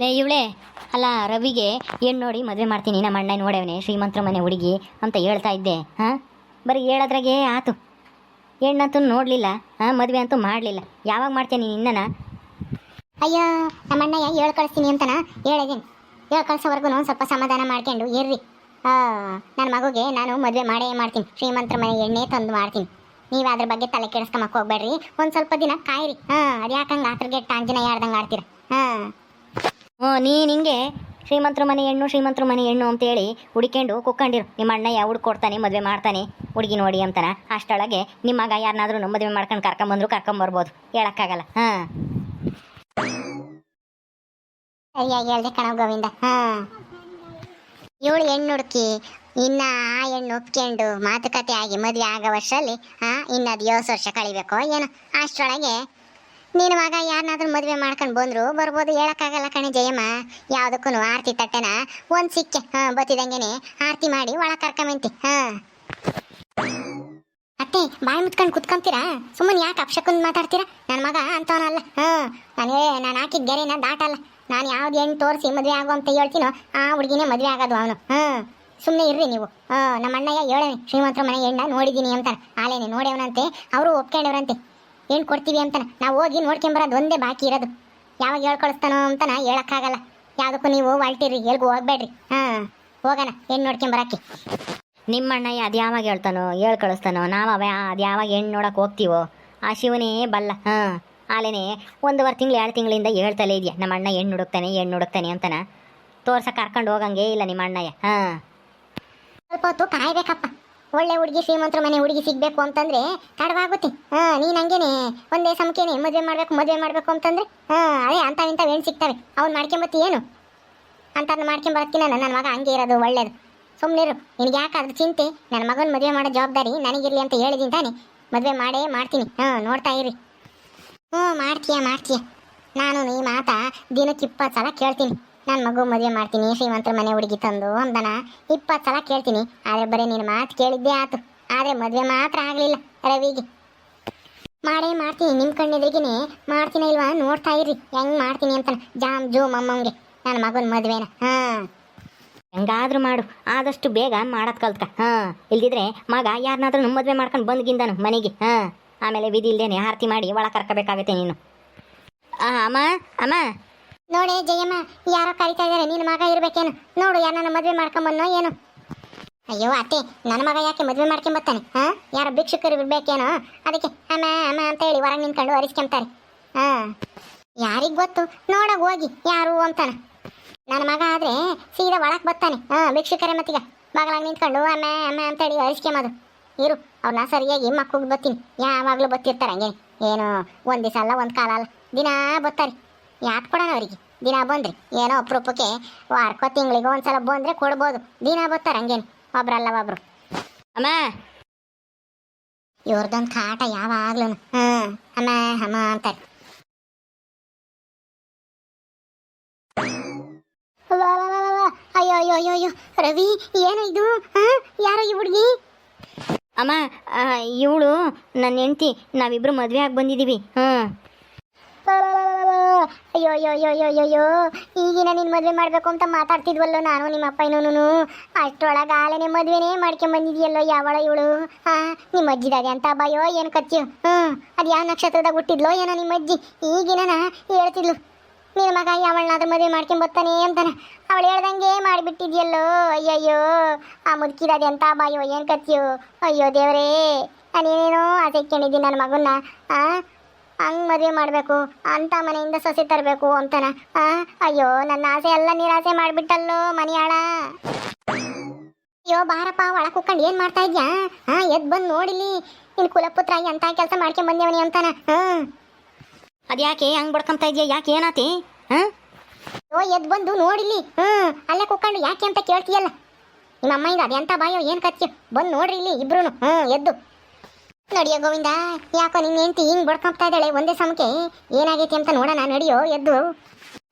ಲೇ ಇವಳೆ, ಅಲ್ಲ ರವಿಗೆ ಏನು ನೋಡಿ ಮದುವೆ ಮಾಡ್ತೀನಿ, ನಮ್ಮ ಅಣ್ಣ ನೋಡವನೆ, ಶ್ರೀಮಂತರ ಮನೆ ಹುಡುಗಿ ಅಂತ ಹೇಳ್ತಾ ಇದ್ದೆ, ಹಾಂ? ಬರೀ ಹೇಳೋದ್ರಾಗೆ ಆತು. ಹೆಣ್ಣಂತೂ ನೋಡಲಿಲ್ಲ, ಹಾಂ? ಮದುವೆ ಅಂತೂ ಮಾಡಲಿಲ್ಲ. ಯಾವಾಗ ಮಾಡ್ತೀನಿ ನಿನ್ನನ ನಮ್ಮ ಅಣ್ಣಯ್ಯ ಹೇಳಿ ಕಳಿಸ್ತೀನಿ ಅಂತನ? ಹೇಳಿದ್ದೀನಿ ಹೇಳಿ ಕಳ್ಸೋವರೆಗೂ ಸ್ವಲ್ಪ ಸಮಾಧಾನ ಮಾಡ್ಕೊಂಡು ಇರ್ರಿ. ನನ್ನ ಮಗುಗೆ ನಾನು ಮದುವೆ ಮಾಡೇ ಮಾಡ್ತೀನಿ, ಶ್ರೀಮಂತರ ಮನೆ ಎಣ್ಣೆ ತಂದು ಮಾಡ್ತೀನಿ. ನೀವು ಅದ್ರ ಬಗ್ಗೆ ತಲೆ ಕೆಡಿಸ್ಕೊಂಬಕ್ಕೆ ಹೋಗ್ಬೇಡ್ರಿ, ಒಂದು ಸ್ವಲ್ಪ ದಿನ ಕಾಯಿರಿ. ಹಾಂ ಅದು ಯಾಕಂಗೆ ಆತ್ರಗೆಟ್ಟ ಆಂಜನೇಯ ಯಾರ್ದಂಗೆ ಆಡ್ತೀರ? ಹಾಂ. ಹ್ಞೂ ನೀನು ಹಿಂಗೆ ಶ್ರೀಮಂತರ ಮನೆ ಹೆಣ್ಣು, ಶ್ರೀಮಂತರ ಮನೆ ಹೆಣ್ಣು ಅಂತೇಳಿ ಹುಡ್ಕೊಂಡು ಕುಕ್ಕೊಂಡಿರು. ನಿಮ್ಮ ಅಣ್ಣಯ್ಯ ಹುಡ್ಕೊಡ್ತಾನೆ ಮದುವೆ ಮಾಡ್ತಾನೆ, ಹುಡುಗಿ ನೋಡಿ ಅಂತಾನ. ಅಷ್ಟೊಳಗೆ ನಿಮ್ಮ ಮಗ ಯಾರನ್ನಾದ್ರೂ ಮದುವೆ ಮಾಡ್ಕೊಂಡು ಕರ್ಕೊಂಬಂದ್ರು ಕರ್ಕೊಂಬರ್ಬೋದು. ಹೇಳೋಕ್ಕಾಗಲ್ಲ. ಹಾಂ. ಸರಿಯಾಗಿ ಹೇಳ್ದೆ ಕಣ ಗೋವಿಂದ. ಹಾಂ. ಇವಳು ಹೆಣ್ಣು ಹುಡುಕಿ, ಇನ್ನ ಆ ಹೆಣ್ಣು ಒಪ್ಕೊಂಡು ಮಾತುಕತೆ ಆಗಿ ಮದುವೆ ಆಗೋ ವರ್ಷದಲ್ಲಿ ಹಾಂ ಇನ್ನದು ಏಳು ವರ್ಷ ಕಳಿಬೇಕು ಏನೋ. ಅಷ್ಟರೊಳಗೆ ನಿನ್ನ ಮಗ ಯಾರನ್ನಾದ್ರೂ ಮದುವೆ ಮಾಡ್ಕೊಂಡು ಬಂದ್ರು, ಬರ್ಬೋದು, ಹೇಳಕ್ಕಾಗಲ್ಲ ಕಣೆ ಜಯಮ್ಮ. ಯಾವುದಕ್ಕೂ ಆರತಿ ತಟ್ಟೆನ. ಒಂದು ಸಿಕ್ಕೆ. ಹಾಂ, ಬತ್ತಿದಂಗೆನೆ. ಆರತಿ ಮಾಡಿ ಒಳ ಕರ್ಕೊಂಬಂತಿ ಹಾಂ. ಅತ್ತೆ, ಬಾಯಿ ಮುತ್ಕೊಂಡು ಕುತ್ಕೊಂತೀರಾ? ಸುಮ್ಮನೆ ಯಾಕೆ ಅಪ್ಶಕುಂದ್ ಮಾತಾಡ್ತೀರಾ? ನನ್ನ ಮಗ ಅಂತವನಲ್ಲ. ಹಾಂ. ನಾನು ನಾನು ಹಾಕಿದ ಗೆರೆನ ದಾಟಲ್ಲ. ನಾನು ಯಾವ್ದು ಹೆಣ್ಣು ತೋರಿಸಿ ಮದುವೆ ಆಗು ಅಂತ ಹೇಳ್ತೀನೋ, ಆ ಹುಡುಗಿನೇ ಮದುವೆ ಆಗೋದು ಅವನು. ಹಾಂ. ಸುಮ್ಮನೆ ಇರ್ರಿ ನೀವು. ನಮ್ಮ ಅಣ್ಣಯ್ಯ ಹೇಳೇನೆ, ಶ್ರೀಮಂತರ ಮನೆ ಹೆಣ್ಣ ನೋಡಿದ್ದೀನಿ ಅಂತಾರೆ. ಆಲೇನೆ ನೋಡೇವನಂತೆ ಅವರು ಒಪ್ಕೊಂಡವ್ರಂತೆ. ಹೆಣ್ಣು ಕೊಡ್ತೀವಿ ಅಂತಾನೆ? ನಾವು ಹೋಗಿ ನೋಡ್ಕೊಂಬರೋದು ಒಂದೇ ಬಾಕಿ ಇರೋದು. ಯಾವಾಗ ಹೇಳ್ಕೊಳಿಸ್ತಾನೋ ಅಂತ ನಾ ಹೇಳಕ್ಕಾಗಲ್ಲ. ಯಾವುದಕ್ಕೂ ನೀವು ಹೊಲ್ಟಿರಿ ಎಲ್ಗೂ ಹೋಗ್ಬೇಡ್ರಿ. ಹಾಂ ಹೋಗೋಣ. ಹೆಣ್ಣು ನೋಡ್ಕೊಂಬರಕ್ಕೆ ನಿಮ್ಮ ಅಣ್ಣಯ್ಯ ಅದು ಯಾವಾಗ ಹೇಳ್ತಾನೋ ಹೇಳ್ ಕಳಿಸ್ತಾನೋ ನಾವು ಅವ ಅದು ಯಾವಾಗ ಹೆಣ್ಣು ನೋಡಕ್ಕೆ ಹೋಗ್ತೀವೋ ಆ ಶಿವನೇ ಬಲ್ಲ. ಹಾಂ ಆಲೇನೆ ಒಂದುವರೆ ತಿಂಗಳು ಎರಡು ತಿಂಗಳಿಂದ ಹೇಳ್ತಲೇ ಇದೆಯಾ ನಮ್ಮ ಅಣ್ಣ ಹೆಣ್ಣು ಹುಡುಕ್ತಾನೆ ಹೆಣ್ಣು ಹುಡುಕ್ತಾನೆ ಅಂತಾನೆ. ತೋರ್ಸಕ್ಕೆ ಕರ್ಕೊಂಡು ಹೋಗಂಗೆ ಇಲ್ಲ ನಿಮ್ಮ ಅಣ್ಣಯ್ಯ ಹಾಂ. ಸ್ವಲ್ಪ ಹೊತ್ತು ಕಾಯ್ಬೇಕಪ್ಪ. ಒಳ್ಳೆ ಹುಡುಗಿ, ಶ್ರೀಮಂತರ ಮನೆ ಹುಡುಗಿ ಸಿಗಬೇಕು ಅಂತಂದ್ರೆ ತಡವಾಗುತ್ತೆ. ಹಾಂ, ನೀನು ಹಂಗೇನೆ, ಒಂದೇ ಸಮಕೇನೆ, ಮದುವೆ ಮಾಡಬೇಕು ಮದುವೆ ಮಾಡಬೇಕು ಅಂತಂದ್ರೆ, ಹಾಂ, ಅದೇ ಅಂತ ಇಂಥ ಹೆಣ್ಣು ಸಿಗ್ತವೆ. ಅವ್ನು ಮಾಡ್ಕೊಂಬತ್ತಿ ಏನು? ಅಂತ ಮಾಡ್ಕೊಂಬರಕ್ಕಿನ ನನ್ನ ಮಗ ಹಂಗೆ ಇರೋದು, ಒಳ್ಳೇದು. ಸುಮ್ಮನಿರು ನಿನಗೆ ಯಾಕೆ ಅದ್ರ ಚಿಂತೆ, ನನ್ನ ಮಗನ ಮದುವೆ ಮಾಡೋ ಜವಾಬ್ದಾರಿ ನನಗಿರಲಿ ಅಂತ ಹೇಳಿದ್ದೀನಿ ತಾನೆ. ಮದುವೆ ಮಾಡೇ ಮಾಡ್ತೀನಿ. ಹಾಂ, ನೋಡ್ತಾ ಇರಿ ಹ್ಞೂ ಮಾಡ್ತೀಯ ಮಾಡ್ತೀಯ? ನಾನು ಈ ಮಾತಾ ದಿನಕ್ಕೆ ಇಪ್ಪತ್ತು ಸಲ ಕೇಳ್ತೀನಿ. ನನ್ನ ಮಗು ಮದುವೆ ಮಾಡ್ತೀನಿ, ಶ್ರೀಮಂತ್ರ ಮನೆ ಹುಡುಗಿ ತಂದು ಅಂದನ. ಇಪ್ಪತ್ತು ಸಲ ಕೇಳ್ತೀನಿ, ಆದರೆ ಬರೀ ನೀನು ಮಾತು ಕೇಳಿದ್ದೇ ಆತು. ಆದರೆ ಮದುವೆ ಮಾತ್ರ ಆಗಲಿಲ್ಲ, ರವಿಗೆ. ಮಾಡೇ ಮಾಡ್ತೀನಿ ನಿಮ್ಮ ಕಣ್ಣಿದ್ರಿಗೇ ಮಾಡ್ತೀನಿ ಇಲ್ವಾ? ನೋಡ್ತಾ ಇರ್ರಿ, ಹೆಂಗೆ ಮಾಡ್ತೀನಿ ಅಂತ ಜಾಮ್, ಜೂಮ್ ಅಮ್ಮಂಗೆ. ನನ್ನ ಮಗನ ಮದುವೆನ, ಹಾಂ. ಹೆಂಗಾದ್ರೂ ಮಾಡು, ಆದಷ್ಟು ಬೇಗ ಮಾಡೋದು ಕಲ್ತ್ಕ, ಹಾಂ. ಇಲ್ದಿದ್ರೆ ಮಗ ಯಾರನ್ನಾದ್ರೂ ಮದುವೆ ಮಾಡ್ಕೊಂಡು ಬಂದ್ಗಿಂದನು ಮನೆಗೆ, ಹಾಂ. ಆಮೇಲೆ ವಿಧಿ ಇಲ್ದೇನೆ ಆರತಿ ಮಾಡಿ ಒಳ ಕರ್ಕೋಬೇಕಾಗತ್ತೆ ನೀನು. ಅಮ್ಮ ಅಮ್ಮ. ನೋಡೆ ಜಯಮ್ಮ, ಯಾರೋ ಕರಿತಾ ಇದ್ದಾರೆ, ನಿನ್ನ ಮಗ ಇರ್ಬೇಕೇನು? ನೋಡು ಯಾರನ್ನ ಮದುವೆ ಮಾಡ್ಕೊಂಬನ್ನೋ ಏನು? ಅಯ್ಯೋ, ಅತ್ತೆ, ನನ್ನ ಮಗ ಯಾಕೆ ಮದುವೆ ಮಾಡ್ಕೊಂಬತ್ತಾನೆ? ಹಾ? ಯಾರು ಭಿಕ್ಷುಕರು ಇರ್ಬೇಕೇನೋ? ಅದಕ್ಕೆ, ಅಮ್ಮ ಅಮ್ಮ ಅಂತ ಹೇಳಿ ಹೊರಗೆ ನಿಂತ್ಕೊಂಡು ಅರಿಸ್ಕೊಂತಾರೆ ಹಾ. ಯಾರಿಗ್ ಗೊತ್ತು? ನೋಡೋಗ ಹೋಗಿ, ಯಾರು ಅಂತಾನ. ನನ್ನ ಮಗ ಆದ್ರೆ ಸೀದಾ ಒಳಕ್ ಬರ್ತಾನೆ. ಹಾ, ಭಿಕ್ಷುಕರೇ ಮತ್ತೀಗ. ಬಾಗಲಾಗ ನಿಂತ್ಕೊಂಡು, ಅಮ್ಮ ಅಮ್ಮ ಅಂತ ಹೇಳಿ ಅರಿಸ್ಕೊಂಬದು ಇರು ಅವ್ರನ್ನ ಸರಿಯಾಗಿ ಮಕ್ಕಳಿಗೆ ಬತ್ತೀನಿ ಯಾವಾಗಲೂ ಬತ್ತಿರ್ತಾರೆ ಹಂಗೆ ಏನು, ಒಂದು ದಿವಸ ಅಲ್ಲ, ಒಂದು ಕಾಲ ಅಲ್ಲ. ದಿನ ಬತ್ತಾರೆ ಯಾಕೆ ಕೊಡೋಣ ಅವರಿಗೆ? ದಿನ ಬಂದ್ರಿ. ಏನೋ ಅಪರೂಪಕ್ಕೆ ವಾರಕ್ಕೋ ತಿಂಗಳಿಗೆ ಒಂದ್ಸಲ ಬಂದ್ರೆ ಕೊಡ್ಬೋದು. ದಿನ ಬರ್ತಾರೆ ಹಂಗೇನು. ಒಬ್ರಲ್ಲ ಒಬ್ರು. ಅಮ್ಮ. ಇವ್ರದೊಂದು ಕಾಟ ಯಾವಾಗ್ಲೂ ಹ್ಮ್. ಅಮ್ಮ ಅಮ್ಮ ಅಂತಾರೆ. ಅಯ್ಯೋ ಅಯ್ಯೋ ಅಯ್ಯೋ ಅಯ್ಯೋ. ರವಿ, ಏನು ಇದು? ಹಾ? ಯಾರೋ ಈ ಹುಡುಗಿ? ಅಮ್ಮ ಇವಳು ನನ್ನ ಹೆಂಡತಿ. ನಾವಿಬ್ರು ಮದುವೆ ಆಗಿ ಬಂದಿದ್ದೀವಿ ಹ್ಞೂ ಅಯ್ಯೋ ಅಯ್ಯೋ ಅಯ್ಯೋ ಅಯ್ಯೋ ಅಯ್ಯೋ ಈಗಿನ ನಿನ್ನ ಮದುವೆ ಮಾಡಬೇಕು ಅಂತ ಮಾತಾಡ್ತಿದ್ವಲ್ಲೋ ನಾನು ನಿಮ್ಮ ಅಪ್ಪ ಇನ್ನೂ ಅಷ್ಟರೊಳಗೆ ಆಲೆನೆ ಮದುವೆನೇ ಮಾಡ್ಕೊಂಡ್ ಬಂದಿದ್ಯಲ್ಲೋ ಯಾವಳ ಇವಳು? ಹಾಂ, ನಿಮ್ಮ ಅಜ್ಜಿದಾಗೆ ಅಂತ ಭಯೋ ಏನು ಕಚ್ಚಿಯು ಹ್ಞೂ, ಅದು ಯಾವ ನಕ್ಷತ್ರದಾಗ ಹುಟ್ಟಿದ್ಲೋ ಏನೋ ನಿಮ್ಮ ಅಜ್ಜಿ? ಈಗಿನ ಹೇಳ್ತಿದ್ಲು. ನಿನ್ನ ಮಗ ಯಾವಳನಾದ್ರೂ ಮದುವೆ ಮಾಡ್ಕೊಂಡ್ ಬರ್ತಾನೆ ಅಂತಾನ. ಅವಳು ಹೇಳ್ದಂಗೆ ಮಾಡಿಬಿಟ್ಟಿದ್ಯಲ್ಲೋ, ಅಯ್ಯಯ್ಯೋ, ಆ ಮುದುಕಿದಾದೆ ಅಂತ ಬಾಯೋ, ಏನು ಕತ್ತಿಯೋ ಅಯ್ಯೋ ದೇವರೇ, ನಾನೇನೇನೋ ಆಸೆ ಇಟ್ಕೊಂಡಿದ್ದೀನಿ ನನ್ನ ಮಗನ್ನ. ಆ ಹಂಗ್ ಮದುವೆ ಮಾಡಬೇಕು, ಅಂತ ಮನೆಯಿಂದ ಸೊಸೆ ತರಬೇಕು ಅಂತಾನ. ಅಯ್ಯೋ, ನನ್ನ ಆಸೆ ಎಲ್ಲ ನಿರಾಸೆ ಮಾಡಿಬಿಟ್ಟಲ್ಲೋ ಮನೆಯಾಳ. ಅಯ್ಯೋ, ಬಾರಪ್ಪ ಒಳ ಕುಕ್ಕಂಡು ಏನು ಮಾಡ್ತಾ ಇದ್ಯಾ? ಹಾ ಎದ್ ಬಂದು ನೋಡಿಲಿ ನಿನ್ ಕುಲಪುತ್ರ ಅಂತ ಕೆಲಸ ಮಾಡ್ಕೊಂಡ್ ಬಂದೇವನಿ ಅಂತಾನ. ಅದ್ಯಾಕೆ ಹಂಗೆ ಬಡ್ಕೊಂತ ಇದೆಯಾ? ಯಾಕೆ ಏನಾತಿ? ಹಾಂ ಓ ಎದ್ ಬಂದು ನೋಡಿಲಿ ಹ್ಮ್ ಅಲ್ಲೇ ಕುಕ್ಕಂಡು ಯಾಕೆ ಅಂತ ಕೇಳ್ತೀಯಲ್ಲ? ನಿಮ್ಮ ಅಮ್ಮ ಈಗ ಬಾಯೋ, ಏನು ಕತ್ತಿ ಬಂದು ನೋಡ್ರಿ ಇಲ್ಲಿ ಇಬ್ರು ಹ್ಮ್ ಎದ್ದು. ನಡಿಯೋ ಗೋವಿಂದ, ಯಾಕೋ ನಿನ್ನ ಹೆಂಡತಿ ಹಿಂಗ್ ಬಡ್ಕೊಂಬ್ತಾ ಇದ್ದಾಳೆ ಒಂದೇ ಸಮಕ್ಕೆ? ಏನಾಗೈತಿ ಅಂತ ನೋಡೋಣ, ನಡಿಯೋ, ಎದ್ದು.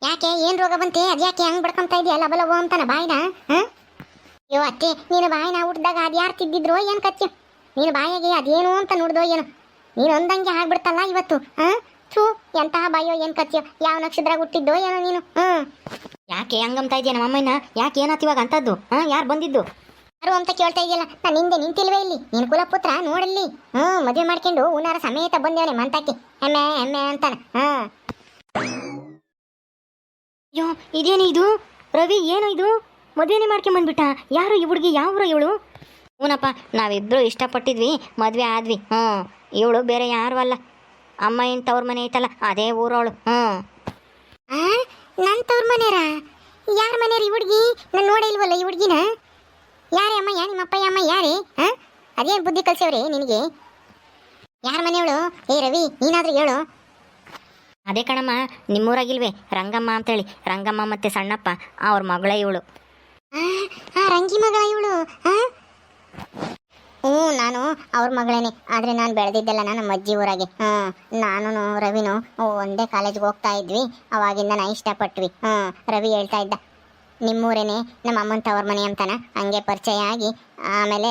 ಯಾಕೆ, ಏನ್ ರೋಗ ಬಂತೆ? ಅದ್ಯಾಕೆ ಹಂಗ್ ಬಡ್ಕೊಂತಾ ಇದೆಯಾ ಲಬಲವೋ ಅಂತಾನ ಬಾಯಿನ? ಅಯ್ಯೋ ಅತ್ತೆ, ನೀನು ಬಾಯಿನ ಹುಟ್ಟಿದಾಗ ಅದು ಯಾರು ತಿದ್ದಿದ್ರು ಏನು ಕತ್ತೆ ನೀನು ಬಾಯಿಗೆ ಅದೇನು ಅಂತ ನೋಡ್ದೋ ಏನು? ನೀನು ಒಂದಂಗೆ ಆಗ್ಬಿಡ್ತಲ್ಲ ಇವತ್ತು, ಹಾ? ಥೂ, ಎಂತಹ ಬಾಯೋ ಏನ್ ಕತ್ತಿಯೋ ಯಾವ ನಕ್ಷತ್ರ ಹುಟ್ಟಿದ್ದೋ ಏನೋ ನೀನು ಹ್ಮ್ ಯಾಕೆ ಹಂಗಂತ ಇದೆಯಾ ನಮ್ಮ ಅಮ್ಮನ ಯಾಕೆ ಏನಾತ್ ಇವಾಗ ಅಂತದ್ದು, ಹಾಂ? ಯಾರು ಬಂದಿದ್ದು? ಯಾರು ಅಂತ ಕೇಳ್ತಾ ಇದೆಯಲ್ಲ? ನಾನು ಹಿಂದೆ ನಿಂತಿಲ್ವೇ ಇಲ್ಲಿ? ನಿನ್ ಕುಲಪುತ್ರ ನೋಡಲ್ಲಿ. ಹ್ಞೂ ಮದುವೆ ಮಾಡ್ಕೊಂಡು ಉನಾರ ಸಮೇತ ಬಂದೇವನೆ ಮಂತಾಕಿ ಎಮ್ಮೆ ಎಮ್ಮೆ ಅಂತಾನೆ. ಹ್ಞೂ. ಅಯ್ಯೋ ಇದೇನು ಇದು? ರವಿ ಏನು ಇದು? ಮದುವೆನೇ ಮಾಡ್ಕೊಂಬಂದ್ಬಿಟ್ಟ ಯಾರು ಈ ಹುಡುಗಿ? ಯಾವ ಇವಳು? ಹ್ಞೂನಪ್ಪ ನಾವಿಬ್ಬರು ಇಷ್ಟಪಟ್ಟಿದ್ವಿ ಮದುವೆ ಆದ್ವಿ. ಹ್ಞೂ. ಇವಳು ಬೇರೆ ಯಾರು ಅಲ್ಲ. ಅಮ್ಮ ಏನು ತವ್ರ ಮನೆ ಐತಲ್ಲ ಅದೇ ಊರವಳು. ಹ್ಞೂ. ಆ ನನ್ನ ತವ್ರ ಮನೆಯರ ಯಾರ ಮನೆಯರ ಈ ಹುಡುಗಿ? ನಾನು ನೋಡೇ ಇಲ್ವಲ್ಲ ಈ ಹುಡುಗಿನ? ಯಾರೇ ಅಮ್ಮ ಯಾ ನಿಮ್ಮ ಅಪ್ಪ ಅಮ್ಮ ಯಾರೇ ಹಾ? ಅದೇನು ಬುದ್ಧಿ ಕಲ್ಸವ್ರೆ ನಿನಗೆ? ಯಾರ ಮನೆಯವಳು? ಏ ರವಿ ನೀನಾದ್ರೂ ಹೇಳು. ಅದೇ ಕಣಮ್ಮ ನಿಮ್ಮೂರಾಗಿಲ್ವೇ ರಂಗಮ್ಮ ಅಂತೇಳಿ. ರಂಗಮ್ಮ ಮತ್ತೆ ಸಣ್ಣಪ್ಪ ಅವ್ರ ಮಗಳ ಇವಳು. ಆ, ರಂಗಿ ಮಗಳ ಇವಳು ಹ್ಞೂ ನಾನು ಅವ್ರ ಮಗಳೇನೆ. ಆದರೆ ನಾನು ಬೆಳೆದಿದ್ದೆಲ್ಲ ನನ್ನ ಅಜ್ಜಿ ಊರಾಗೆ. ಹ್ಞೂ ನಾನು ರವಿನು ಒಂದೇ ಕಾಲೇಜ್ಗೆ ಹೋಗ್ತಾ ಇದ್ವಿ. ಅವಾಗಿಂದ ನಾ ಇಷ್ಟಪಟ್ವಿ. ಹ್ಞೂ ರವಿ ಹೇಳ್ತಾ ಇದ್ದ. ನಿಮ್ಮೂರೇನೆ, ನಮ್ಮ ಅಮ್ಮನ ತವ್ರ ಮನೆ ಅಂತಾನ? ಹಂಗೆ ಪರಿಚಯ ಆಗಿ, ಆಮೇಲೆ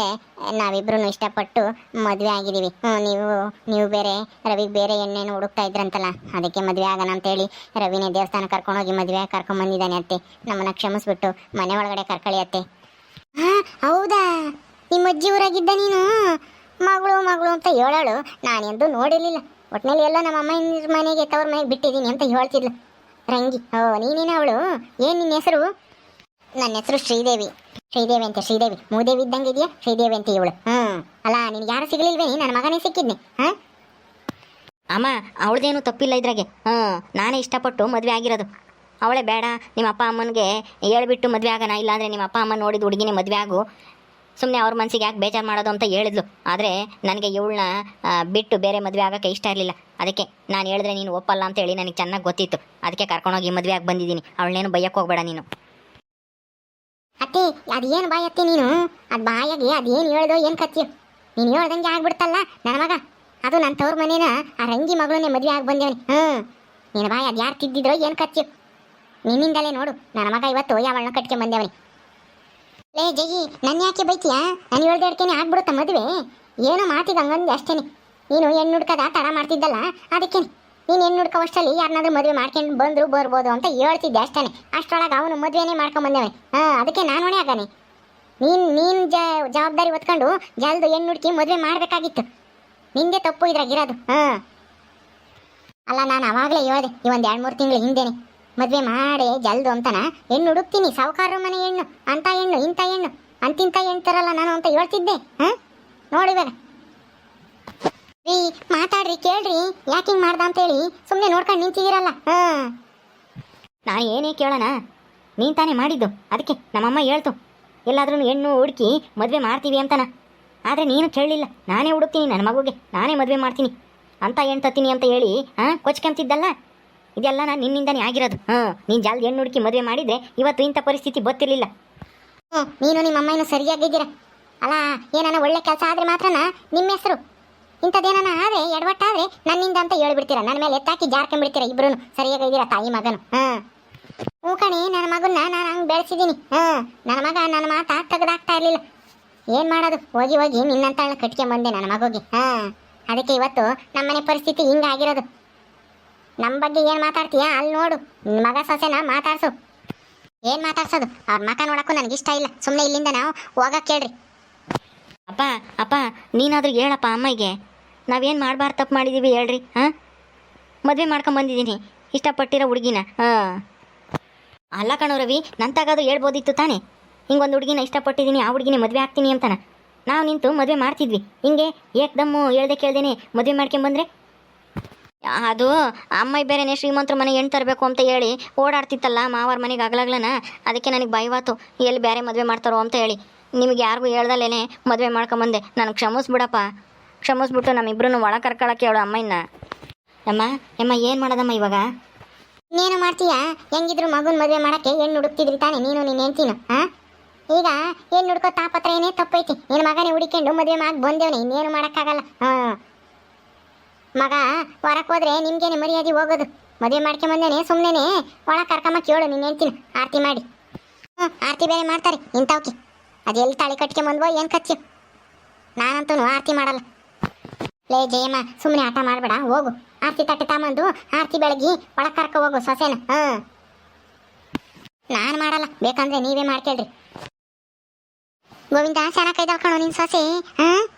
ನಾವಿಬ್ರು ಇಷ್ಟಪಟ್ಟು ಮದುವೆ ಆಗಿದ್ದೀವಿ ನೀವು ನೀವು ಬೇರೆ, ರವಿಗೆ ಬೇರೆ ಎಣ್ಣೆನ ಹುಡುಕ್ತಾ ಇದ್ರಂತಲ್ಲ, ಅದಕ್ಕೆ ಮದುವೆ ಆಗೋಣ ಅಂತೇಳಿ ರವಿನೇ ದೇವಸ್ಥಾನ ಕರ್ಕೊಂಡೋಗಿ ಮದುವೆ ಕರ್ಕೊಂಬಂದಿದ್ದಾನೆ ಅತ್ತೆ. ನಮ್ಮನ್ನ ಕ್ಷಮಿಸ್ಬಿಟ್ಟು, ಮನೆ ಒಳಗಡೆ ಕರ್ಕಳಿ ಅತ್ತೆ. ಹಾ, ಹೌದಾ? ನಿಮ್ಮ ಅಜ್ಜಿ ಊರಾಗಿದ್ದ ನೀನು? ಮಗಳು ಮಗಳು ಅಂತ ಹೇಳೋಳು. ನಾನೆಂದು ನೋಡಿರಲಿಲ್ಲ. ಒಟ್ಟಿನಲ್ಲಿ ಎಲ್ಲ ನಮ್ಮ ಅಮ್ಮನ ಮನೆಗೆ ತವ್ರ ಮನೆಗೆ ಬಿಟ್ಟಿದ್ದೀನಿ ಅಂತ ಹೇಳ್ತಿದ್ಲು. ರಂಗಿ, ಓ, ನೀನೇನ ಅವಳು? ಏನು ನಿನ್ನ ಹೆಸರು? ನನ್ನ ಹೆಸರು ಶ್ರೀದೇವಿ. ಶ್ರೀದೇವಿ ಅಂತ, ಶ್ರೀದೇವಿ. ಮೂದೇವಿ ಇದ್ದಂಗೆ ಇದೆಯಾ? ಶ್ರೀದೇವಿ ಅಂತ ಇವಳು. ಹ್ಮ್. ಅಲ್ಲ ನಿನ್ ಯಾರು ಸಿಗಲಿಲ್ವೇ? ನನ್ನ ಮಗನೇ ಸಿಕ್ಕಿದ್ನಿ. ಹಾ? ಅಮ್ಮ, ಅವಳದೇನು ತಪ್ಪಿಲ್ಲ ಇದ್ರಾಗೆ. ಹ್ಞೂ ನಾನೇ ಇಷ್ಟಪಟ್ಟು ಮದುವೆ ಆಗಿರೋದು. ಅವಳೇ ಬೇಡ, ನಿಮ್ಮ ಅಪ್ಪ ಅಮ್ಮನಿಗೆ ಹೇಳ್ಬಿಟ್ಟು ಮದುವೆ ಆಗೋಣ. ಇಲ್ಲಾಂದರೆ ನಿಮ್ಮ ಅಪ್ಪ ಅಮ್ಮ ನೋಡಿದ ಹುಡುಗಿನೇ ಮದುವೆ ಆಗು. ಸುಮ್ಮನೆ ಅವ್ರ ಮನಸ್ಸಿಗೆ ಯಾಕೆ ಬೇಜಾರು ಮಾಡೋದು ಅಂತ ಹೇಳಿದ್ಲು. ಆದರೆ ನನಗೆ ಇವಳನ್ನ ಬಿಟ್ಟು ಬೇರೆ ಮದುವೆ ಆಗೋಕ್ಕೆ ಇಷ್ಟ ಇರಲಿಲ್ಲ. ಅದಕ್ಕೆ ನಾನು ಹೇಳಿದ್ರೆ ನೀನು ಒಪ್ಪಲ್ಲ ಅಂತ ಹೇಳಿ ನನಗೆ ಚೆನ್ನಾಗಿ ಗೊತ್ತಿತ್ತು. ಅದಕ್ಕೆ ಕರ್ಕೊಂಡೋಗಿ ಮದುವೆ ಆಗಿ ಬಂದಿದ್ದೀನಿ. ಅವಳನ್ನೇನು ಬೈಯಕ್ಕೆ ಹೋಗ್ಬೇಡ ನೀನು. ಅತ್ತೆ, ಅದೇನು ಬಾಯ್ ಅತ್ತೆ ನೀನು? ಅದು ಬಾಯಾಗಿ ಅದೇನು ಹೇಳ್ದೋ ಏನು ಕತ್ತಿಯೋ ನೀನು ಹೇಳ್ದಂಗೆ ಆಗ್ಬಿಡ್ತಲ್ಲ ನನ್ನ ಮಗ? ಅದು ನನ್ನ ತವ್ರ ಮನೇನ ಆ ರಂಗಿ ಮಗಳನ್ನೇ ಮದುವೆ ಆಗಿ ಬಂದೇವನಿ. ಹ್ಞೂ ನಿನ್ನ ಬಾಯಿ ಅದು ಯಾರು ತಿದ್ದಿದ್ರೋ ಏನು ಕತ್ತಿಯೋ ನಿನ್ನಿಂದಲೇ ನೋಡು, ನನ್ನ ಮಗ ಇವತ್ತು ಯಾವಳನ್ನ ಕಟ್ಕೊಂಡ್ ಬಂದೇವನಿ. ಲೇ ಜಯಿ ನನ್ನ ಯಾಕೆ ಬೈತೀಯಾ? ನಾನು ಹೇಳ್ದೇಡ್ಕೇನೆ ಆಗ್ಬಿಡುತ್ತ ಮದುವೆ? ಏನೋ ಮಾತಿಗೆ ಹಂಗಂದು ಅಷ್ಟೇನೆ. ನೀನು ಹೆಣ್ಣು ಹುಡ್ಕದ ತಡ ಮಾಡ್ತಿದ್ದಲ್ಲ ಅದಕ್ಕೆ ನೀನು ಹೆಣ್ಣು ಹುಡ್ಕೋವಷ್ಟರಲ್ಲಿ ಯಾರನ್ನಾದ್ರೂ ಮದುವೆ ಮಾಡ್ಕೊಂಡು ಬಂದ್ರು ಬರ್ಬೋದು ಅಂತ ಹೇಳ್ತಿದ್ದೆ ಅಷ್ಟೇನೆ. ಅಷ್ಟರೊಳಗೆ ಅವನು ಮದುವೆನೇ ಮಾಡ್ಕೊಂಡ್ ಬಂದೇವೆ ಹಾಂ, ಅದಕ್ಕೆ ನಾನು ಹೊಣೆ ಆಗಾನೆ. ನೀನು ನೀನು ಜ, ಜವಾಬ್ದಾರಿ ಹೊತ್ಕೊಂಡು ಜಲ್ದು ಹೆಣ್ಣು ಹುಡುಕಿ ಮದುವೆ ಮಾಡಬೇಕಾಗಿತ್ತು. ನಿಂದೆ ತಪ್ಪು ಇದ್ರಾಗಿರೋದು. ಹಾಂ. ಅಲ್ಲ, ನಾನು ಅವಾಗಲೇ ಹೇಳ್ದೆ, ಈ ಒಂದು ಎರಡು ಮೂರು ತಿಂಗಳು ಹಿಂದೆನೆ. ಮದುವೆ ಮಾಡಿ ಜಲ್ದು ಅಂತನ ಹೆಣ್ಣು ಹುಡುಕ್ತೀನಿ, ಸಾವುಕಾರ ಮನೆ ಹೆಣ್ಣು, ಅಂತ ಹೆಣ್ಣು ಇಂಥ ಹೆಣ್ಣು ಅಂತಿಂಥ ಹೆಣ್ಣು ತರಲ್ಲ ನಾನು ಅಂತ ಹೇಳ್ತಿದ್ದೆ. ಹಾಂ? ನೋಡಿ ಇವಾಗ. ರೀ, ಮಾತಾಡ್ರಿ, ಕೇಳ್ರಿ. ಯಾಕೆ ಹಿಂಗ್ ಮಾಡ್ದ ಅಂತೇಳಿ ಸುಮ್ಮನೆ ನೋಡ್ಕೊಂಡು ನಿಂತಿದ್ದೀರಲ್ಲ. ಹಾ. ಏನೇ ಕೇಳೋಣ, ನೀನ್ ತಾನೇ ಮಾಡಿದ್ದು. ಅದಕ್ಕೆ ನಮ್ಮಮ್ಮ ಹೇಳ್ತು ಎಲ್ಲಾದ್ರೂ ಹೆಣ್ಣು ಹುಡುಕಿ ಮದುವೆ ಮಾಡ್ತೀವಿ ಅಂತನ. ಆದರೆ ನೀನು ಕೇಳಲಿಲ್ಲ. ನಾನೇ ಹುಡುಕ್ತೀನಿ ನನ್ನ ಮಗುಗೆ. ನಾನೇ ಮದುವೆ ಮಾಡ್ತೀನಿ. ಅಂತ ಹೆಣ್ಣು ತತ್ತೀನಿ ಅಂತ ಹೇಳಿ ಹಾಂ ಕೊಚ್ಕೊಂತಿದ್ದಲ್ಲ? ಇದೆಲ್ಲ ನಾನು ನಿನ್ನಿಂದನೇ ಆಗಿರೋದು. ಹಾಂ, ನೀನು ಜಲ್ದಿ ಹೆಣ್ಣು ಹುಡುಕಿ ಮದುವೆ ಮಾಡಿದ್ರೆ ಇವತ್ತು ಇಂಥ ಪರಿಸ್ಥಿತಿ ಗೊತ್ತಿರಲಿಲ್ಲ ಹ್ಞೂ ನೀನು ನಿಮ್ಮ ಅಮ್ಮನೂ ಸರಿಯಾಗಿದ್ದೀರ. ಅಲ್ಲ, ಏನಾನ ಒಳ್ಳೆ ಕೆಲಸ ಆದ್ರೆ ಮಾತ್ರನಾ? ನಿಮ್ಮ ಹೆಸರು? ಇಂಥದ್ದೇನಾನ ಆದ್ರೆ ಎಡವಟ್ಟಾದ್ರೆ ನನ್ನಿಂದ ಅಂತ ಹೇಳ್ಬಿಡ್ತೀರ? ನನ್ನ ಮೇಲೆ ಎತ್ತಾಕಿ ಜಾರ್ಕೊಂಡ್ಬಿಡ್ತೀರ ಸರಿಯಾಗಿ ಸರಿಯಾಗಿದ್ದೀರ ತಾಯಿ ಮಗನು? ಹಾಂ. ಹ್ಞೂ ಕಣಿ, ನನ್ನ ಮಗನ್ನ ನಾನು ಹಂಗೆ ಬೆಳೆಸಿದ್ದೀನಿ. ಹಾಂ, ನನ್ನ ಮಗ ನನ್ನ ಮಾತಾ ತೆಗೆದಾಗ್ತಾ ಇರಲಿಲ್ಲ. ಏನು ಮಾಡೋದು? ಹೋಗಿ ಹೋಗಿ ನಿನ್ನಂತ ಬಂದೆ ನನ್ನ ಮಗುಗೆ. ಹಾಂ. ಅದಕ್ಕೆ ಇವತ್ತು ನಮ್ಮ ಮನೆ ಪರಿಸ್ಥಿತಿ ಹಿಂಗಾಗಿರೋದು. ನಮ್ಮ ಬಗ್ಗೆ ಏನು ಮಾತಾಡ್ತೀಯಾ? ಅಲ್ಲಿ ನೋಡು. ನಿನ್ನ ಮಗ ಸೊಸೆನ ಮಾತಾಡ್ಸು. ಏನು ಮಾತಾಡ್ಸೋದು? ಅವ್ರ ಮಕ ನೋಡಕ್ಕೂ ನನಗಿಷ್ಟ ಇಲ್ಲ. ಸುಮ್ಮನೆ ಇಲ್ಲಿಂದ ನಾವು ಹೋಗಕ್ಕೆ ಕೇಳ್ರಿ ಅಪ್ಪ ಅಪ್ಪ, ನೀನಾದರೂ ಹೇಳಪ್ಪ ಅಮ್ಮಗೆ ನಾವೇನು ಮಾಡಬಾರ್ದು ತಪ್ಪು ಮಾಡಿದ್ದೀವಿ ಹೇಳ್ರಿ, ಹಾಂ? ಮದುವೆ ಮಾಡ್ಕೊಂಬಂದಿದ್ದೀನಿ ಇಷ್ಟಪಟ್ಟಿರೋ ಹುಡುಗಿನ, ಹಾಂ? ಅಲ್ಲ ಕಣೋ ರವಿ, ನಂತಾಗಾದ್ರೂ ಹೇಳ್ಬೋದಿತ್ತು ತಾನೇ? ಹಿಂಗೊಂದು ಹುಡುಗಿನ ಇಷ್ಟಪಟ್ಟಿದ್ದೀನಿ, ಆ ಹುಡುಗಿನೇ ಮದುವೆ ಆಗ್ತೀನಿ ಅಂತಾನೆ? ನಾವು ನಿಂತು ಮದುವೆ ಮಾಡ್ತಿದ್ವಿ, ಹಿಂಗೆ ಏಕ್ದಮ್ಮು ಹೇಳ್ದೆ ಕೇಳ್ದೇನೆ ಮದುವೆ ಮಾಡ್ಕೊಂಬಂದ್ರೆ ಅದು ಅಮ್ಮ ಬೇರೆನೇ ಶ್ರೀಮಂತರ ಮನೆ ಹೆಣ್ಣು ತರಬೇಕು ಅಂತ ಹೇಳಿ ಓಡಾಡ್ತಿತ್ತಲ್ಲ ಮಾವಾರ ಮನೆಗೆ ಆಗ್ಲಾಗ್ಲನ ಅದಕ್ಕೆ ನನಗೆ ಭಯವಾತು ಎಲ್ಲಿ ಬೇರೆ ಮದುವೆ ಮಾಡ್ತಾರೋ ಅಂತ ಹೇಳಿ. ನಿಮಗೆ ಯಾರಿಗೂ ಹೇಳ್ದಲ್ಲೇ ಮದುವೆ ಮಾಡ್ಕೊಂಬಂದೆ ನನಗೆ ಕ್ಷಮಿಸ್ಬಿಡಪ್ಪ. ಕ್ಷಮಿಸ್ಬಿಟ್ಟು ನಮ್ಮಿಬ್ರು ಒಳ ಕರ್ಕೊಳಕ್ಕೆ ಅವಳು ಅಮ್ಮಯ್ಯನ ಅಮ್ಮ ಅಮ್ಮ ಏನು ಮಾಡೋದಮ್ಮ ಇವಾಗ? ನೀನು ಮಾಡ್ತೀಯಾ? ಹೆಂಗಿದ್ರು ಮಗುನ್ ಮದುವೆ ಮಾಡಕ್ಕೆ ಹೆಣ್ಣು ಹುಡುಕ್ತಿದ್ರಿ ತಾನೆ, ನೀನು ನೀನು ಹೆಂಡ್ತೀನು ಹಾ ಈಗ ಹೆಣ್ಣು ಹುಡ್ಕೋ ತಾಪತ್ರ ಏನೇ ತಪ್ಪೈತಿ. ನಿನ್ನ ಮಗನೇ ಹುಡುಕೊಂಡು ಮದುವೆ ಮಾಡಿ ಬಂದೇವನೆ, ಇನ್ನೇನು ಮಾಡೋಕ್ಕಾಗಲ್ಲ. ಮಗ ಹೊರಕ್ಕೆ ಹೋದ್ರೆ ನಿಮ್ಗೇನೆ ಮರ್ಯಾದೆ ಹೋಗೋದು. ಮದುವೆ ಮಾಡ್ಕೊಂಬಂದೇನೆ ಸುಮ್ಮನೆ ಒಳ ಕರ್ಕೊಂಬ ಕೇಳು ನೀನು ಹೇಳ್ತೀನಿ ಆರತಿ ಮಾಡಿ. ಆರತಿ ಬೇರೆ ಮಾಡ್ತಾರೆ, ಇಂಥವ್ಕಿ. ಅದೆಲ್ಲಿ ತಾಳಿ ಕಟ್ಕೊಂಬಂದ್ವೋ, ಏನು ಕಚ್ಚು ನಾನಂತೂ ಆರತಿ ಮಾಡಲ್ಲ. ಲೇ ಜಯಮ್ಮ ಸುಮ್ಮನೆ ಆಟ ಮಾಡಬೇಡ, ಹೋಗು. ಆರತಿ ತಟ್ಟೆ ತಾಂಬಂದು ಆರ್ತಿ ಬೆಳಗ್ಗೆ ಒಳಗೆ ಕರ್ಕೊ ಹೋಗು ಸೊಸೆನ. ಹ. ನಾನು ಮಾಡಲ್ಲ, ಬೇಕಂದ್ರೆ ನೀವೇ ಮಾಡ್ಕೇಳ್ರಿ. ಗೋವಿಂದ, ಚೆನ್ನಾಗಿ ಕಣೋ ನಿನ್ ಸೊಸೆ, ಹಾಂ?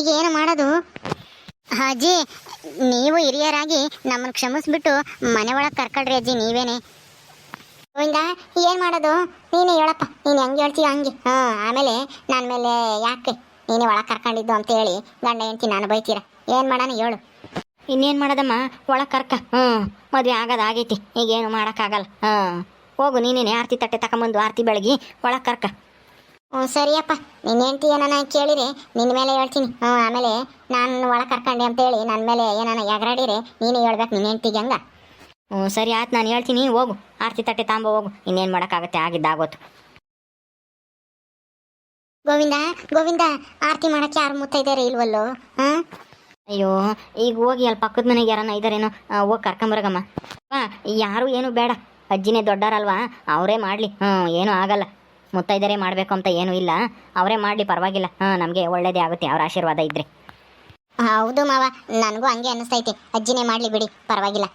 ಈಗ ಏನು ಮಾಡೋದು ಅಜ್ಜಿ, ನೀವು ಹಿರಿಯರಾಗಿ ನಮ್ಮನ್ನು ಕ್ಷಮಿಸ್ಬಿಟ್ಟು ಮನೆ ಒಳಗೆ ಕರ್ಕೊಳ್ರಿ ಅಜ್ಜಿ, ನೀವೇನೆ. ಗೋವಿಂದ, ಏನು ಮಾಡೋದು? ನೀನೇ ಹೇಳಪ್ಪ, ನೀನು ಹೆಂಗೆ ಹೇಳ್ತೀಯ ಹಂಗೆ. ಹಾಂ, ಆಮೇಲೆ ನನ್ನ ಮೇಲೆ ಯಾಕೆ ನೀನೇ ಒಳಗೆ ಕರ್ಕೊಂಡಿದ್ದು ಅಂತ ಹೇಳಿ ಗಂಡ ಹೆಂಡತಿ ನಾನು ಬೈತೀರ. ಏನು ಮಾಡೋಣ ಹೇಳು. ಇನ್ನೇನು ಮಾಡೋದಮ್ಮ? ಒಳಗೆ ಕರ್ಕ. ಹ್ಞೂ ಮದುವೆ ಆಗೋದು ಆಗೈತಿ. ಈಗೇನು ಮಾಡೋಕ್ಕಾಗಲ್ಲ ಹಾಂ ಹೋಗು ನೀನೇನೆ ಆರತಿ ತಟ್ಟೆ ತಗೊಂಬಂದು ಆರತಿ ಬೆಳಗ್ಗೆ ಒಳಗೆ ಕರ್ಕ. ಹ್ಞೂ ಸರಿಯಪ್ಪ. ನಿನ್ನ ಹೆಂಡತಿ ಏನಾನ ಕೇಳಿರಿ ನಿನ್ನ ಮೇಲೆ ಹೇಳ್ತೀನಿ. ಹ್ಞೂ ಆಮೇಲೆ ನಾನು ಒಳಗೆ ಕರ್ಕೊಂಡೆ ಅಂತೇಳಿ ನನ್ನ ಮೇಲೆ ಏನಾನ ಎಗರಾಡಿರಿ ನೀನು ಹೇಳ್ಬೇಕು ನಿನ್ನ ಹೆಂಡ್ತಿಗೆ ಹಂಗ. ಹ್ಞೂ ಸರಿ ಆಯ್ತು ನಾನು ಹೇಳ್ತೀನಿ. ಹೋಗು ಆರತಿ ತಟ್ಟೆ ತಾಂಬ ಹೋಗು. ಇನ್ನೇನು ಮಾಡೋಕ್ಕಾಗತ್ತೆ ಆಗಿದ್ದಾಗೋತು. ಗೋವಿಂದ ಗೋವಿಂದ, ಆರತಿ ಮಾಡಕ್ಕೆ ಯಾರು ಮುತ್ತೈದಾರೆ ಇಲ್ವಲ್ಲೋ, ಹಾಂ? ಅಯ್ಯೋ, ಈಗ ಹೋಗಿ ಅಲ್ಲಿ ಪಕ್ಕದ ಮನೆಗೆ ಯಾರನ್ನ ಇದ್ದಾರೇನೋ ಹೋಗಿ ಕರ್ಕೊಂಬರಗಮ್ಮ ಯಾರು ಏನು ಬೇಡ, ಅಜ್ಜಿನೇ ದೊಡ್ಡಾರಲ್ವಾ, ಅವರೇ ಮಾಡಲಿ ಹ್ಞೂ ಏನೂ ಆಗಲ್ಲ. ಮುತ್ತೈದರೇ ಮಾಡಬೇಕು ಅಂತ ಏನೂ ಇಲ್ಲ, ಅವರೇ ಮಾಡಲಿ, ಪರವಾಗಿಲ್ಲ, ಹಾಂ, ನಮಗೆ ಒಳ್ಳೇದೇ ಆಗುತ್ತೆ, ಅವ್ರ ಆಶೀರ್ವಾದ ಇದ್ದರೆ ಹೌದು ಮಾವ, ನನಗೂ ಹಂಗೆ ಅನ್ನಿಸ್ತೈತಿ, ಅಜ್ಜಿನೇ ಮಾಡಲಿ ಬಿಡಿ, ಪರವಾಗಿಲ್ಲ.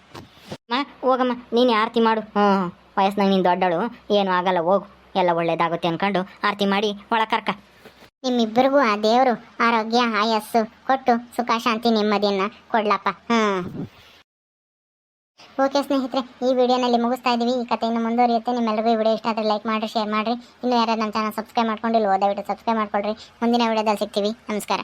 ಅಮ್ಮ, ಹೋಗಮ್ಮ, ನೀನು ಆರತಿ ಮಾಡು ಹ್ಞೂ ವಯಸ್ಸಿನಾಗ ನೀನು ದೊಡ್ಡಳು, ಏನೂ ಆಗಲ್ಲ, ಹೋಗು. ಎಲ್ಲ ಒಳ್ಳೇದಾಗುತ್ತೆ ಅನ್ಕೊಂಡು ಆರತಿ ಮಾಡಿ ಒಳ ಕರ್ಕ. ನಿಮ್ಮಿಬ್ಬರಿಗೂ ಆ ದೇವರು ಆರೋಗ್ಯ, ಆಯಸ್ಸು ಕೊಟ್ಟು ಸುಖ, ಶಾಂತಿ, ನೆಮ್ಮದಿಯನ್ನ ಕೊಡ್ಲಪ್ಪ. ಹ್ಮ್. ಓಕೆ ಸ್ನೇಹಿತರೆ, ಈ ವಿಡಿಯೋನಲ್ಲಿ ಮುಗಿಸ್ತಾ ಇದೀವಿ ಈ ಕಥೆಯನ್ನು ಮುಂದುವರಿಯುತ್ತೆ. ನಿಮ್ಮೆಲ್ಲರಿಗೂ ಈ ವಿಡಿಯೋ ಇಷ್ಟ ಆದ್ರೆ ಲೈಕ್ ಮಾಡಿ ಶೇರ್ ಮಾಡಿರಿ. ಇನ್ನು ಯಾರು ನಮ್ಮ ಚಾನಲ್ ಸಬ್ಸ್ಕ್ರೈಬ್ ಮಾಡ್ಕೊಂಡಿಲ್ಲ ದಯವಿಟ್ಟು ಸಬ್ಸ್ಕ್ರೈಬ್ ಮಾಡ್ಕೊಳ್ರಿ. ಮುಂದಿನ ವಿಡಿಯೋದಲ್ಲಿ ಸಿಗ್ತೀವಿ. ನಮಸ್ಕಾರ.